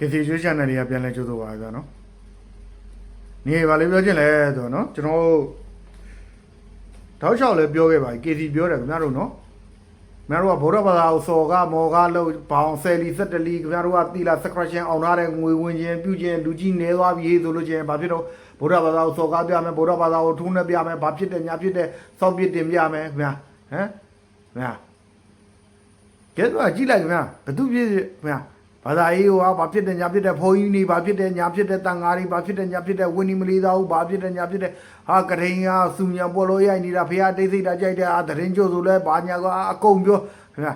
ကေစီကျွေး channel လေးကပြန်လဲကြိုးဆိုပါဗျာနော်နေပါလေပြောချင်လဲဆိုတော့နော်ကျွန်တော်တို့တောက်လျှောက်လဲပြောခဲ့ပါကေစီပြောတယ်ခင်ဗျားတို့နော်ခင်ဗျားတို့ကဗုဒ္ဓဘာသာကိုစော်ကမော်ကလို့ဘောင်ဆယ်လီစက်တလီခင်ဗျားတို့ကတီလာ subscription အောင်ထားတဲ့ငွေဝင်ခြင်းပြုခြင်းလူကြီးနေသွားပြီဆိုလို့ချင်းဘာဖြစ်တော့ဗုဒ္ဓဘာသာကိုစော်ကားပြမယ်ဗုဒ္ဓဘာသာကိုထုံးနေပြမယ်ဘာဖြစ်တယ်ညာဖြစ်တယ်စောက်ပြစ်တင်ပြမယ်ခင်ဗျာဟမ်ခင်ဗျာကဲတော့ကြည့်လိုက်ခင်ဗျာဘသူဖြစ်ဖြစ်ခင်ဗျာ ဘာသာရေးဟိုဟာဘာဖြစ်တယ်ညာဖြစ်တယ်ဘုန်းကြီးနေဘာဖြစ်တယ်ညာဖြစ်တယ်တန်ဃာတွေဘာဖြစ်တယ်ညာဖြစ်တယ်ဝင်းနီမလေးသားဟုတ်ဘာဖြစ်တယ်ညာဖြစ်တယ်ဟာကထိန်ကစူညာပေါ်လို့ရိုက်နေတာဖះတိတ်စိတ်တာကြိုက်တယ်အာတရင်ကျို့ဆိုလဲဘာညာကအကုန်ပြောခင်ဗျာ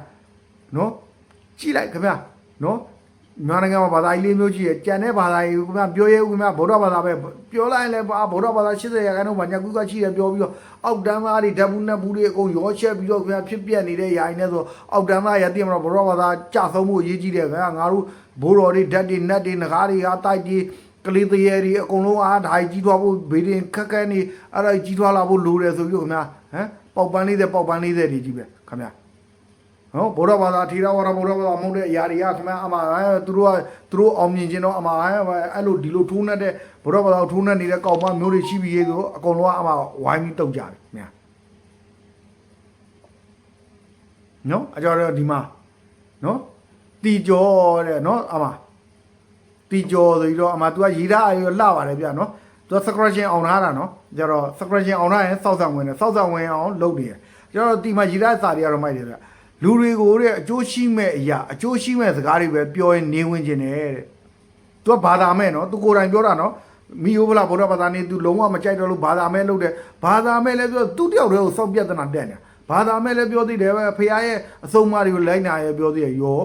နော်ကြည့်လိုက်ခင်ဗျာနော် မြန်မာနိုင်ငံမှာဘာသာရေးလေးမျိုးကြီးရကြံတဲ့ဘာသာရေးခင်ဗျာပြောရဲဦးခင်ဗျာဗုဒ္ဓဘာသာပဲပြောလိုက်ရင်လည်းဘာဗုဒ္ဓဘာသာ80ရာခိုင်နှုန်းဘာညာကူကရှိတယ်ပြောပြီးတော့အောက်တန်းသားတွေဓာတ်ဘူးနဲ့ဘူးတွေအကုန်ရောချက်ပြီးတော့ခင်ဗျာဖြစ်ပြက်နေတဲ့ယာယီနဲ့ဆိုအောက်တန်းသားရတည်မလို့ဗုဒ္ဓဘာသာကြဆုံးမှုအရေးကြီးတယ်ခင်ဗျာငါတို့ဘိုးတော်တွေဓာတ်တွေနတ်တွေငကားတွေဟာတိုက်ကြီးကလေးတရေတွေအကုန်လုံးအားဓာတ်ကြီးထွားဖို့ဘေးတင်ခက်ခဲနေအဲ့ဒါကြီးထွားလာဖို့လိုတယ်ဆိုပြီးတော့ခင်ဗျာဟမ်ပေါက်ပန်းလေးတဲ့ပေါက်ပန်းလေးတဲ့တွေကြီးပဲခင်ဗျာ နော်ဗုဒ္ဓဘာသာထေရဝါဒဗုဒ္ဓဘာသာမဟုတ်တဲ့အရာတွေကခင်ဗျာအမှအဲသူတို့ကသူတို့အောင်မြင်ခြင်းတော့အမှအဲအဲ့လိုဒီလိုထိုးနှက်တဲ့ဗုဒ္ဓဘာသာကိုထိုးနှက်နေတဲ့ကောင်မမျိုးတွေရှိပြီးရေဆိုအကုန်လုံးကအမှဝိုင်းပြီးတုတ်ကြတယ်ခင်ဗျာနော်အကြောင်းတော့ဒီမှာနော်တီကျော်တဲ့နော်အမှတီကျော်ဆိုပြီးတော့အမှ तू ကရီထားအရောလှပါတယ်ဗျာနော် तू က subscription အောင်ထားတာနော်ကျတော့ subscription အောင်ထားရင်စောက်ဆောင်ဝင်တယ်စောက်ဆောင်ဝင်အောင်လုပ်နေတယ်ကျတော့ဒီမှာရီထားစာတွေကတော့မိုက်တယ်ဗျာ လူတွေကိုတဲ့အကျိုးရှိမဲ့အရာအကျိုးရှိမဲ့စကားတွေပဲပြောရင်နေဝင်ခြင်းနဲ့တဲ့သူကဘာသာမဲ့နော်သူကိုယ်တိုင်ပြောတာနော်မိယိုဗလာဗုဒ္ဓဘာသာနေသူလုံးဝမကြိုက်တော့လို့ဘာသာမဲ့လုပ်တယ်ဘာသာမဲ့လည်းပြောသူတယောက်တည်းကိုစောင့်ပြဿနာတက်နေတာဘာသာမဲ့လည်းပြောသေးတယ်ပဲဖခင်ရဲ့အဆုံးအမတွေကိုလိုက်နာရပြောသေးတယ်ရော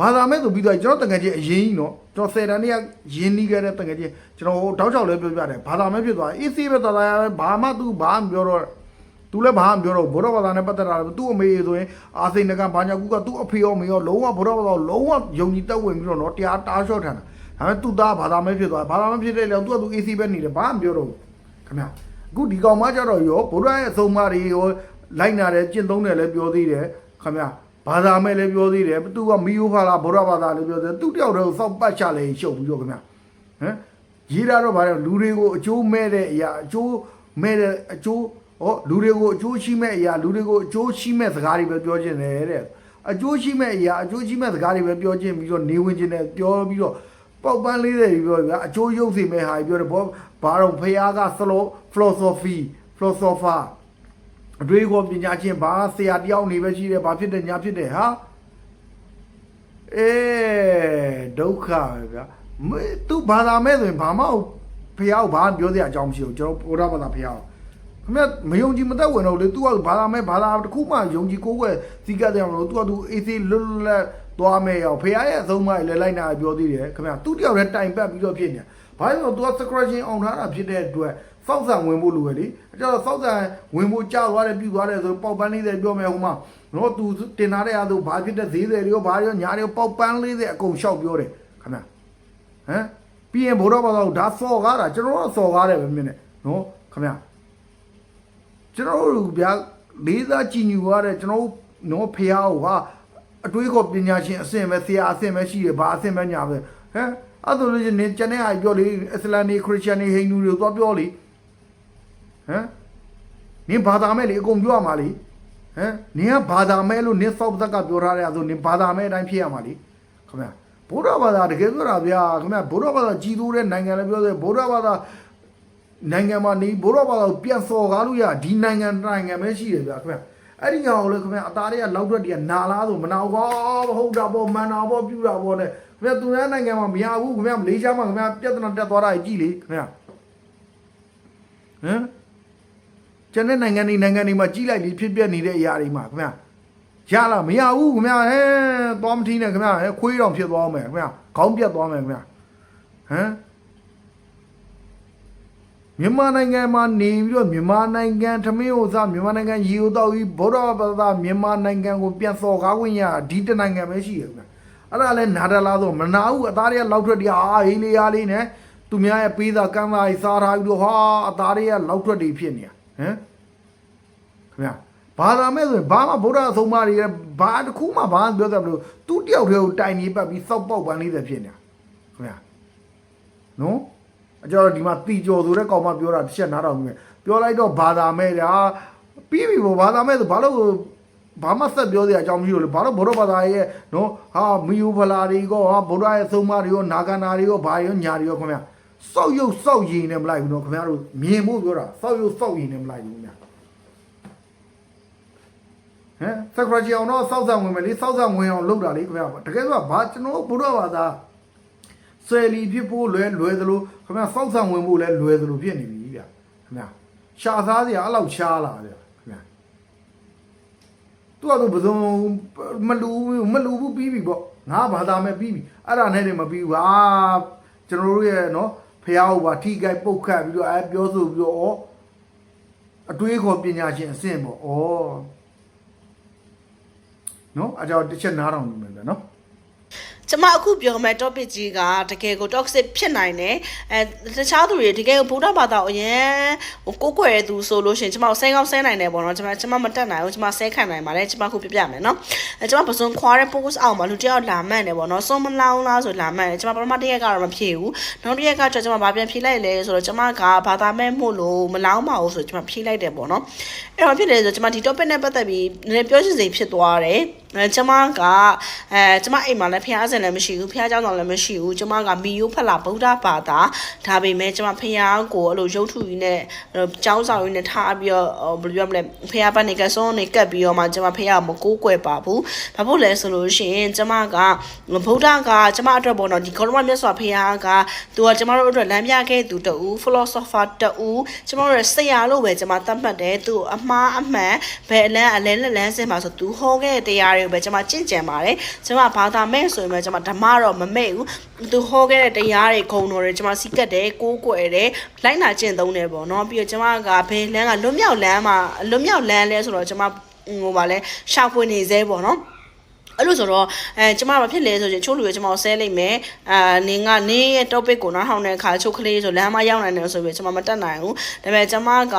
ဘာသာမဲ့ဆိုပြီးတော့ကျွန်တော်တကယ်ချင်းအရင်ကြီးနော်ကျွန်တော်ဆယ်တန်းတည်းရင်းနှီးခဲ့တဲ့တကယ်ချင်းကျွန်တော်တောက်ချောက်လည်းပြောပြတယ်ဘာသာမဲ့ဖြစ်သွားအေးဆေးပဲသာသာရပဲဘာမှသူဘာမှမပြောတော့ သူလည်းဘာမှမပြောတော့ဘူးဗုဒ္ဓဘာသာနဲ့ပတ်သက်တာလည်းသူ့အမေဆိုရင်အာစိန်နကဘာညာကူကသူ့အဖေရောမေရောလုံးဝဗုဒ္ဓဘာသာကိုလုံးဝယုံကြည်တက်ဝင်ပြီးတော့နော်တရားတားလျှော့ထန်တာဒါပေမဲ့သူ့သားဘာသာမဲဖြစ်သွားဘာသာမဲဖြစ်တဲ့လေသူကသူ AC ပဲနေတယ်ဘာမှမပြောတော့ဘူးခင်ဗျအခုဒီကောင်မကြတော့ရောဗုဒ္ဓရဲ့အဆုံးအမတွေရောလိုက်နာတယ်ကျင့်သုံးတယ်လည်းပြောသေးတယ်ခင်ဗျဘာသာမဲလည်းပြောသေးတယ်သူကမီယိုဖာလာဗုဒ္ဓဘာသာလည်းပြောသေးတယ်သူတယောက်တည်းကိုစောက်ပတ်ချလည်းရှုပ်ပြီးတော့ခင်ဗျဟမ်ရေးတာတော့ဗါတယ်လူတွေကိုအကျိုးမဲ့တဲ့အရာအကျိုးမဲ့တဲ့အကျိုး ဟောလူတွေကိုအကျိုးရှိမဲ့အရာလူတွေကိုအကျိုးရှိမဲ့စကားတွေပဲပြောခြင်းတယ်တဲ့အကျိုးရှိမဲ့အရာအကျိုးရှိမဲ့စကားတွေပဲပြောခြင်းပြီးတော့နေဝင်ခြင်းနဲ့ပြောပြီးတော့ပေါက်ပန်းလေးတွေပြောပြအကျိုးရုပ်စေမဲ့ဟာပြောတယ်ဘောဘာတော့ဖះက slow philosophy philosopher အတွေ့အကြုံပညာရှင်ဘာဆရာတယောက်နေပဲရှိတယ်ဘာဖြစ်တယ်ညာဖြစ်တယ်ဟာအေးဒုက္ခပဲဗျာမေသူဘာသာမဲ့ဆိုရင်ဘာမှဖះကိုဘာမှပြောစရာအကြောင်းမရှိဘူးကျွန်တော်ဘုရားဘာသာဖះကို ခင်ဗျမယုံကြည်မသက်ဝင်တော့လေသူကဘာသာမဲ့ဘာသာတစ်ခုမှယုံကြည်ကိုးကွယ်စည်းကပ်တယ်မလို့သူကသူအေးစေးလွတ်လွတ်လပ်သွားမယ်ရောဖခင်ရဲ့အဆုံးအမလည်းလိုက်နာပြောသေးတယ်ခင်ဗျသူတယောက်တည်းတိုင်ပတ်ပြီးတော့ဖြစ်နေဘာလို့သူက subscription အောင်ထားတာဖြစ်တဲ့အတွက်စောက်ဆန်ဝင်ဖို့လိုပဲလေအဲကျတော့စောက်ဆန်ဝင်ဖို့ကြာသွားတယ်ပြူသွားတယ်ဆိုပေါက်ပန်းလေးတွေပြောမယ်ဟိုမှာနော်သူတင်ထားတဲ့အားဆိုဘာဖြစ်တဲ့ဈေးတွေရောဘာရောညာတွေပေါက်ပန်းလေးတွေအကုန်လျှောက်ပြောတယ်ခင်ဗျဟမ်ပြီးရင်ဘိုးတော်ဘာသာဒါစော်ကားတာကျွန်တော်ကစော်ကားတယ်ပဲမြင်တယ်နော်ခင်ဗျ ကျွန်တော်တို့ဗျာလေးစားကြည်ညိုရတဲ့ကျွန်တော်တို့နော်ဖះဟိုဟာအတွေးခေါ်ပညာရှင်အဆင့်ပဲဆရာအဆင့်ပဲရှိတယ်ဘာအဆင့်ပဲညာပဲဟမ်အဲ့ဒါလို့နေကျန်တဲ့ဟာပြောလေအစ္စလာမ်နေခရစ်ယာန်နေဟိန္ဒူတွေသွားပြောလေဟမ်နင်ဘာသာမဲ့လေအကုန်ပြောရမှာလေဟမ်နင်ကဘာသာမဲ့လို့နင်စောက်သက်ကပြောထားတဲ့အဲဆိုနင်ဘာသာမဲ့အတိုင်းဖြစ်ရမှာလေခင်ဗျာဘုရားဘာသာတကယ်ပြောတာဗျာခင်ဗျာဘုရားဘာသာကြီးတိုးတဲ့နိုင်ငံလည်းပြောတယ်ဘုရားဘာသာ နိုင်ငံမှာနေဘိုးတော်ဘာသာကိုပြန်စော်ကားလို့ရဒီနိုင်ငံနိုင်ငံပဲရှိတယ်ဗျာခင်ဗျအဲ့ဒီကောင်ကိုလေခင်ဗျအသားတွေကလောက်တွက်တည်းကနာလားဆိုမနာဘူးကောမဟုတ်တာပေါ့မန်တာပေါ့ပြူတာပေါ့နဲ့ခင်ဗျသူများနိုင်ငံမှာမရဘူးခင်ဗျမလေးရှားမှာခင်ဗျပြဿနာတက်သွားတာကြီးလေခင်ဗျဟမ်ကျန်တဲ့နိုင်ငံတွေနိုင်ငံတွေမှာကြီးလိုက်ပြီးဖြစ်ပြနေတဲ့အရာတွေမှာခင်ဗျရလားမရဘူးခင်ဗျဟဲသွားမထီးနဲ့ခင်ဗျဟဲခွေးတော်ဖြစ်သွားမယ်ခင်ဗျခေါင်းပြတ်သွားမယ်ခင်ဗျဟမ် မြန်မာနိုင်ငံမှာနေပြီးတော့မြန်မာနိုင်ငံထမင်းဥစားမြန်မာနိုင်ငံရေဥတော့ပြီးဗုဒ္ဓဘာသာမြန်မာနိုင်ငံကိုပြန်စော်ကားခွင့်ရဒီတနိုင်ငံပဲရှိရခင်ဗျအဲ့ဒါလည်းနားတလားဆိုမနာဘူးအသားတွေကလောက်ထွက်တည်းအာဟေးလေးအားလေးနဲ့သူများရဲ့ပေးတာကမ်းသားကြီးစားထားပြီးတော့ဟာအသားတွေကလောက်ထွက်တည်းဖြစ်နေဟမ်ခင်ဗျဘာသာမဲ့ဆိုရင်ဘာမှဗုဒ္ဓအဆုံးအမတွေဘာတစ်ခုမှဘာမှပြောတယ်မလို့သူတယောက်တည်းကိုတိုင်နေပတ်ပြီးစောက်ပေါက်ပန်းလေးတွေဖြစ်နေတာဟခင်ဗျာနော် အကြောဒီမှာတီကျော်ဆိုတဲ့ကောင်မပြောတာတစ်ချက်နားတော်မြင်ပြောလိုက်တော့ဘာသာမဲ့ညာပြီးပြီဘောဘာသာမဲ့ဆိုဘာလို့ဘာမှဆက်ပြောစရာအကြောင်းမရှိဘူးလေဘာလို့ဘုရားဘာသာရဲ့နော်ဟာမီယိုဖလာတွေကောဟာဘုရားရဲ့သုံးမတွေရောနာဂနာတွေရောဘာရောညာတွေရောခင်ဗျာစောက်ရုပ်စောက်ရည်နဲ့မလိုက်ဘူးနော်ခင်ဗျားတို့မြင်ဖို့ပြောတာစောက်ရုပ်စောက်ရည်နဲ့မလိုက်ဘူးခင်ဗျာဟမ်စကရကြီးအောင်တော့စောက်ဆောင်ဝင်မယ်လေစောက်ဆောင်ဝင်အောင်လုပ်တာလေခင်ဗျာတကယ်ဆိုဘာကျွန်တော်ဘုရားဘာသာဆွဲလီဖြစ်ဖို့လွယ်လွယ်သလို ခင်ဗျာစောက်ဆောင်ဝင်ဖို့လည်းလွယ်သလိုဖြစ်နေပြီဗျခင်ဗျာရှာသားစရာအဲ့လောက်ရှားလာဗျခင်ဗျာသူကတော့ဘယ်သူမလူမလူဘူးပြီးပြီပေါ့ငါဘာသာမဲ့ပြီးပြီအဲ့ဒါနဲ့နေမပြီးဘူးဟာကျွန်တော်တို့ရဲ့နော်ဖះဟောပါထိခိုက်ပုတ်ခတ်ပြီးတော့အဲပြောဆိုပြီးတော့ဩအတွေးခေါ်ပညာရှင်အဆင့်ပေါ့ဩနော်အကြောင်းတစ်ချက်နားထောင်နေမယ်ဗျာနော် ကျမအခုပြောမယ့် topic ကြီးကတကယ်ကို toxic ဖြစ်နိုင်တယ်အဲတခြားသူတွေတကယ်ကိုဗုဒ္ဓဘာသာကိုအရင်ဟိုကိုးကွယ်တဲ့သူဆိုလို့ရှိရင်ကျမကိုဆဲကောင်းဆဲနိုင်တယ်ပေါ့နော်ကျမကျမမတက်နိုင်ဘူးကျမဆဲခံနိုင်ပါတယ်ကျမခုပြပြမယ်နော်အဲကျမပစုံခွာတဲ့ post အောင်မှာလူတစ်ယောက်လာမှန်တယ်ပေါ့နော်စုံမလောင်းလားဆိုလာမှန်တယ်ကျမပထမတစ်ရက်ကတော့မဖြေဘူးနောက်တစ်ရက်ကကျကျမဘာပြန်ဖြေလိုက်လဲဆိုတော့ကျမကဘာသာမဲ့မို့လို့မလောင်းပါဘူးဆိုကျမဖြေလိုက်တယ်ပေါ့နော်အဲ့တော့ဖြစ်တယ်ဆိုကျမဒီ topic နဲ့ပတ်သက်ပြီးနည်းနည်းပြောချင်စိတ်ဖြစ်သွားတယ်အဲကျမကအဲကျမအိမ်မှာလည်းဖះဆန်လည်းမရှိဘူးဖះเจ้าဆောင်လည်းမရှိဘူးကျမကမီယိုဖက်လာဗုဒ္ဓဘာသာဒါပေမဲ့ကျမဖះကိုအဲ့လိုရုပ်ထုကြီးနဲ့เจ้าဆောင်ကြီးနဲ့ထားပြီးတော့ဘယ်လိုပြောမလဲဖះပတ်နေကစုံနေကပ်ပြီးတော့မှကျမဖះမကိုးကွယ်ပါဘူးဘာဖြစ်လဲဆိုလို့ရှိရင်ကျမကဗုဒ္ဓကကျမအတွက်ပေါ့နော်ဒီကောရမမြတ်စွာဖះကသူကကျမတို့အတွက်လမ်းပြခဲ့သူတူ philosopher တူကျမတို့ရဲ့ဆရာလို့ပဲကျမသတ်မှတ်တယ်သူအမှားအမှန်ဘယ်အလန်းအလဲလက်လန်းစင်ပါဆိုသူဟောခဲ့တဲ့တရား တွေကိုပဲကျမကြင့်ကြံပါတယ်ကျမဘာသာမဲ့ဆိုရင်ပဲကျမဓမ္မတော့မမဲ့ဘူးသူဟောခဲ့တဲ့တရားတွေဂုံတော်တွေကျမစီးကတ်တယ်ကိုးကွယ်တယ်လိုက်နာကျင့်သုံးတယ်ပေါ့နော်ပြီးတော့ကျမကဘယ်လန်းကလွတ်မြောက်လန်းမှာလွတ်မြောက်လန်းလဲဆိုတော့ကျမဟိုပါလဲရှာဖွေနေသေးပေါ့နော် အဲ့လိုဆိုတော့အဲကျမဘာဖြစ်လဲဆိုရင်ချိုးလူရကျမကိုဆဲလိုက်မယ်အာနင်းကနင်းရဲ့ topic ကိုနားထောင်တဲ့အခါချိုးကလေးဆိုလမ်းမရောက်နိုင်တယ်ဆိုပြီးကျမမတက်နိုင်ဘူးဒါပေမဲ့ကျမက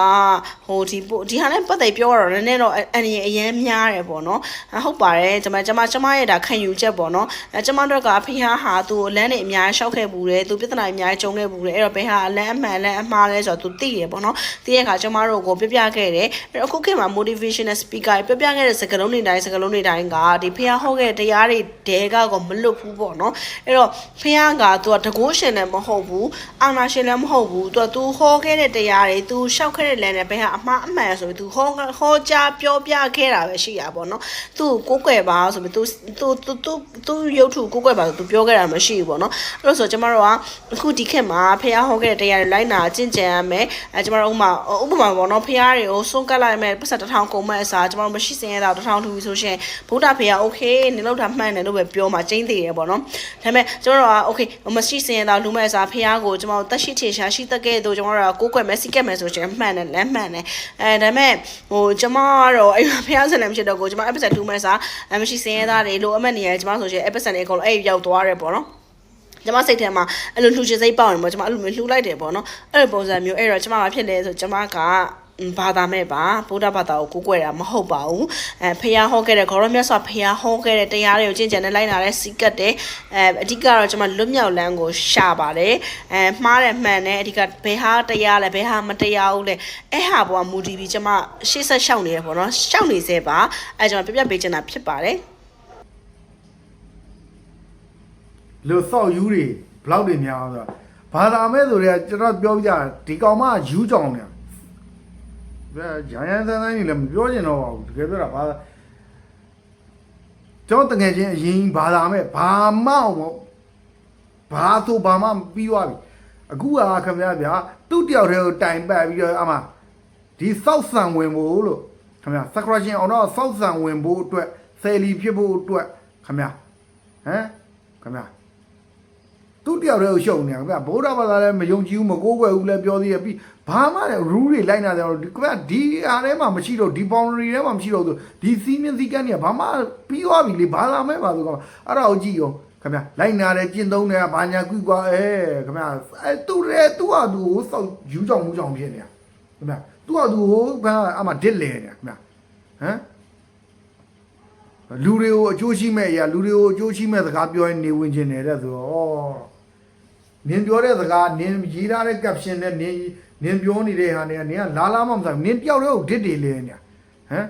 ဟိုဒီပို့ဒီဟာနဲ့ပတ်သက်ပြောတော့နည်းနည်းတော့အန်ရအရင်များတယ်ပေါ့နော်အဟုတ်ပါတယ်ကျမကျမကျမရဲ့ဒါခံယူချက်ပေါ့နော်အဲကျမတို့ကဖះဟာသူ့လမ်းတွေအများကြီးရှောက်ခဲ့ဘူးတယ်သူပြဿနာအများကြီးကြုံခဲ့ဘူးတယ်အဲ့တော့ဘယ်ဟာအလန်းအမှန်လန်းအမှားလဲဆိုတော့သူသိတယ်ပေါ့နော်သိတဲ့အခါကျမတို့ကိုပြပြခဲ့တယ်အဲ့တော့အခုခေတ်မှာ motivational speaker ပြပြခဲ့တဲ့စကားလုံးတွေတိုင်းစကားလုံးတွေတိုင်းကဒီဖះဟောခဲ့တဲ့တရားတွေတဲကတော့မလွတ်ဘူးပေါ့နော်အဲ့တော့ဖះကသူကတကိုးရှင်လည်းမဟုတ်ဘူးအာနာရှင်လည်းမဟုတ်ဘူးသူကသူဟောခဲ့တဲ့တရားတွေသူရှောက်ခဲ့တဲ့လမ်းတွေဘယ်ဟာအမှားအမှန်ဆိုပြီးသူဟောဟောကြားပြောပြခဲ့တာပဲရှိရပါပေါ့နော်သူကိုကိုွယ်ပါဆိုပြီးသူသူသူသူသူရုပ်ထုကိုကိုွယ်ပါဆိုသူပြောခဲ့တာမရှိဘူးပေါ့နော်အဲ့လို့ဆိုကျမတို့ကအခုဒီခေတ်မှာဖះဟောခဲ့တဲ့တရားတွေလိုက်နာကျင့်ကြံရမယ်အဲကျမတို့ဥပမာဥပမာပေါ့နော်ဖះတွေကိုဆုံးကတ်လိုက်မယ်ပတ်စံတစ်ထောင်ကုန်မဲ့အစားကျမတို့မရှိစင်ရတာတစ်ထောင်ထူပြီးဆိုရှင်ဗုဒ္ဓဖះโอเค လေးနင်လောက်တာမှန်တယ်လို့ပဲပြောမှာကျင်းသေးတယ်ပေါ့နော်ဒါပေမဲ့ကျွန်တော်က okay မရှိစင်ရတာလူမဲ့စားဖះကိုကျွန်တော်တက်ရှိချေရှာရှိတက်ကဲတို့ကျွန်တော်ကကိုးကွယ်မဲ့စီကက်မဲ့ဆိုရှင်မှန်တယ်လမ်းမှန်တယ်အဲဒါပေမဲ့ဟိုကျွန်မကတော့အဲ့ဖះဆန်လည်းမရှိတော့ကိုကျွန်မ episode 2မဲ့စားမရှိစင်ရတာတွေလိုအပ်မဲ့နေရကျွန်မဆိုရှင် episode တွေအကုန်လုံးအဲ့ရောက်သွားတယ်ပေါ့နော်ကျွန်မစိတ်ထဲမှာအဲ့လိုလှူချင်စိတ်ပေါက်နေပေါ့ကျွန်မအဲ့လိုမျိုးလှူလိုက်တယ်ပေါ့နော်အဲ့လိုပုံစံမျိုးအဲ့တော့ကျွန်မကဖြစ်လဲဆိုကျွန်မက ဘာသာမဲ့ပါဗုဒ္ဓဘာသာကိုကိုးကွယ်တာမဟုတ်ပါဘူးအဲဖះဟောခဲ့တဲ့ခေါရမြတ်စွာဖះဟောခဲ့တဲ့တရားတွေကိုကျင့်ကြံနဲ့လိုက်နာတဲ့စီကတ်တဲ့အဲအဓိကတော့ကျွန်မလွတ်မြောက်လန်းကိုရှာပါတယ်အဲမှားတယ်မှန်တယ်အဓိကဘယ်ဟာတရားလဲဘယ်ဟာမတရားဘူးလဲအဲ့ဟာပေါ်ကမူတည်ပြီးကျွန်မရှေ့ဆက်ရှောက်နေရပေါ့နော်ရှောက်နေစေပါအဲကျွန်မပြပြပေးချင်တာဖြစ်ပါတယ်လို့စောက်ယူတွေဘလောက်တွေများအောင်ဆိုတော့ဘာသာမဲ့ဆိုတွေကကျွန်တော်ပြောပြကြဒီကောင်မယူကြောင်နေဘယ် ဂျိုင်ယန်သန်းသန်းကြီးလည်းမပြောချင်တော့ပါဘူးတကယ်ပြောတာဘာသာကျွန်တော်တကယ်ချင်းအရင်ဘာသာမဲ့ဘာမှဘာသူဘာမှပြီးသွားပြီအခုကခင်ဗျားဗျာသူ့တယောက်တည်းကိုတိုင်ပတ်ပြီးတော့အမဒီစောက်ဆံဝင်ဖို့လို့ခင်ဗျာစကရရှင်အောင်တော့စောက်ဆံဝင်ဖို့အတွက်ဆယ်လီဖြစ်ဖို့အတွက်ခင်ဗျာဟမ်ခင်ဗျာ သူတယောက်တည်းကိုရှုံနေတယ်ဗျဗုဒ္ဓဘာသာလည်းမယုံကြည်ဘူးမကိုးကွယ်ဘူးလည်းပြောသေးရဲ့ပြီးဘာမှလည်း rule တွေလိုက်နာတယ်တော့ခင်ဗျဒီအားထဲမှာမရှိတော့ဒီ boundary ထဲမှာမရှိတော့သူဒီစီးမင်းစည်းကမ်းတွေကဘာမှပြီးသွားပြီလေဘာသာမဲ့ပါဆိုတော့အဲ့ဒါကိုကြည့်ရောခင်ဗျလိုက်နာတယ်ကျင့်သုံးတယ်ဘာညာကွီကွာအဲခင်ဗျအဲသူရဲသူ့ဟာသူကိုစောက်ယူကြောင်မူကြောင်ဖြစ်နေတာခင်ဗျသူ့ဟာသူကိုဘာအမှဒစ်လဲနေတာခင်ဗျဟမ်လူတွေကိုအကျိုးရှိမဲ့အရာလူတွေကိုအကျိုးရှိမဲ့စကားပြောရင်နေဝင်ခြင်းတယ်တဲ့ဆိုတော့ နင်ပြောတဲ့စကားနင်ရေးထားတဲ့ caption နဲ့နင်နင်ပြောနေတဲ့ဟာနဲ့နင်ကလာလာမှမဆိုင်နင်တယောက်တည်းကိုဒစ်တွေလဲနေဟမ်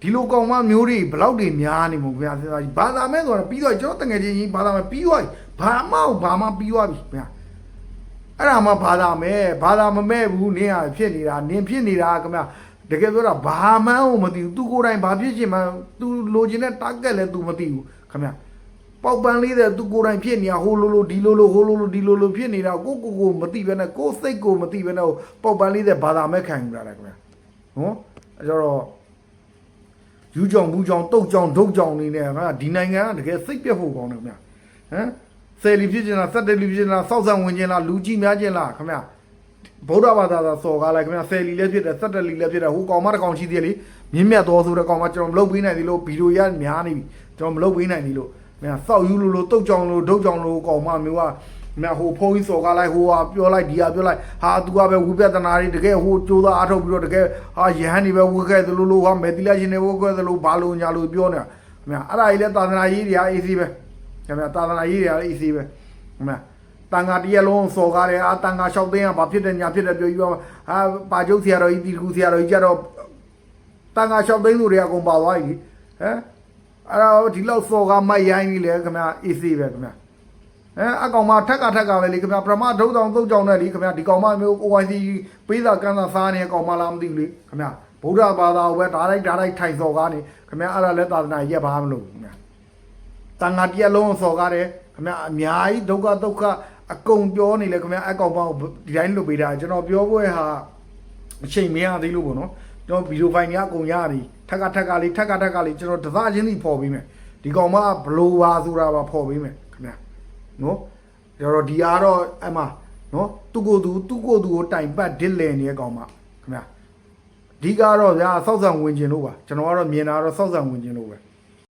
ဒီလိုကောင်မမျိုးတွေဘလောက်တွေများနေမို့ခင်ဗျာစဉ်းစားကြည့်ဘာသာမဲ့ဆိုတာပြီးတော့ကျွန်တော်တငယ်ချင်းကြီးဘာသာမဲ့ပြီးသွားပြီဘာမှဘာမှပြီးသွားပြီခင်ဗျာအဲ့ဒါမှဘာသာမဲ့ဘာသာမမဲ့ဘူးနင်ဟာဖြစ်နေတာနင်ဖြစ်နေတာခင်ဗျာတကယ်ပြောတာဘာမှမသိဘူးသူကိုယ်တိုင်ဘာဖြစ်ချင်မှသူလိုချင်တဲ့ target လည်းသူမသိဘူးခင်ဗျာ ပေါက်ပန်းလေးတဲ့သူကိုယ်တိုင်ဖြစ်နေတာဟိုလိုလိုဒီလိုလိုဟိုလိုလိုဒီလိုလိုဖြစ်နေတာကိုကိုကိုမသိဘဲနဲ့ကိုစိတ်ကိုမသိဘဲနဲ့ပေါက်ပန်းလေးတဲ့ဘာသာမဲ့ခံယူလာတယ်ခင်ဗျာနော်အဲကြတော့ယူကြောင်ဘူးကြောင်တုတ်ကြောင်ဒုတ်ကြောင်နေနေခင်ဗျာဒီနိုင်ငံကတကယ်စိတ်ပြတ်ဖို့ကောင်းတယ်ခင်ဗျာဟမ်ဆယ်လီဖြစ်ချင်လားစက်တယ်လီဖြစ်ချင်လားစောက်ဆံဝင်ချင်လားလူကြီးများချင်လားခင်ဗျာဗုဒ္ဓဘာသာသာစော်ကားလိုက်ခင်ဗျာဆယ်လီလည်းဖြစ်တယ်စက်တယ်လီလည်းဖြစ်တယ်ဟိုကောင်မတစ်ကောင်ရှိသေးတယ်လေမြင့်မြတ်တော်ဆိုတဲ့ကောင်မကျွန်တော်မလုပ်ပေးနိုင်သေးလို့ဗီဒီယိုရများနေပြီကျွန်တော်မလုပ်ပေးနိုင်သေးလို့ မင်းစောက်ယူလို့လို့တုတ်ကြောင်လို့ဒုတ်ကြောင်လို့ကောင်မမျိုးကမင်းဟိုဖုန်းကြီးစော်ကားလိုက်ဟိုဟာပြောလိုက်ဒီဟာပြောလိုက်ဟာသူကပဲဝိပဿနာတွေတကယ်ဟိုကြိုးစားအားထုတ်ပြီးတော့တကယ်ဟာယဟန်တွေပဲဝိခဲ့သလိုလိုဟာမေတိလာရှင်တွေဝိခဲ့သလိုဘာလို့ညာလို့ပြောနေတာမင်းအဲ့ဒါကြီးလဲသာသနာကြီးတွေအားအေးစီပဲခင်ဗျာသာသနာကြီးတွေအားအေးစီပဲမင်းတန်ဃာတရက်လုံးစော်ကားတယ်အာတန်ဃာလျှောက်သိန်းကဘာဖြစ်တယ်ညာဖြစ်တယ်ပြောပြီးတော့ဟာပါကျုပ်ဆရာတော်ကြီးတီကူဆရာတော်ကြီးကြတော့တန်ဃာလျှောက်သိန်းလူတွေအကုန်ပါသွားပြီဟမ် အဲ့တော့ဒီလောက်စော်ကမိုက်ရိုင်းကြီးလေခင်ဗျာ AC ပဲခင်ဗျာအဲအကောင်မထက်ကထက်ကပဲလေခင်ဗျာပရမဒုတ်တောင်သုတ်ကြောင်နဲ့လေခင်ဗျာဒီကောင်မမျိုး OIC ပေးတာကန်းသာစားနေကောင်မလားမသိဘူးလေခင်ဗျာဗုဒ္ဓဘာသာကိုပဲဓာတ်လိုက်ဓာတ်လိုက်ထိုင်စော်ကားနေခင်ဗျာအဲ့ဒါလည်းသာသနာရက်ပါမလို့ခင်ဗျာတန်ဃာတရက်လုံးစော်ကားတယ်ခင်ဗျာအများကြီးဒုက္ခဒုက္ခအကုန်ပြောနေလေခင်ဗျာအကောင်မကိုဒီတိုင်းလုပ်ပေးတာကျွန်တော်ပြောပွဲဟာအချိန်မရသေးလို့ပေါ့နော်ကျွန်တော်ဗီဒီယိုဖိုင်ကြီးအကုန်ရပြီ ထက်ကထက်ကလေးထက်ကထက်ကလေးကျွန်တော်တစားချင်းစီပေါ်ပေးမယ်ဒီကောင်မဘလိုပါဆိုတာပါပေါ်ပေးမယ်ခင်ဗျာနော်ကျတော့ဒီအားတော့အမနော်သူကိုယ်သူသူကိုယ်သူကိုတိုင်ပတ်ဒစ်လဲနေတဲ့ကောင်မခင်ဗျာဒီကတော့ဗျာစောက်ဆံဝင်ကျင်လို့ပါကျွန်တော်ကတော့မြင်တာကတော့စောက်ဆံဝင်ကျင်လို့ပဲ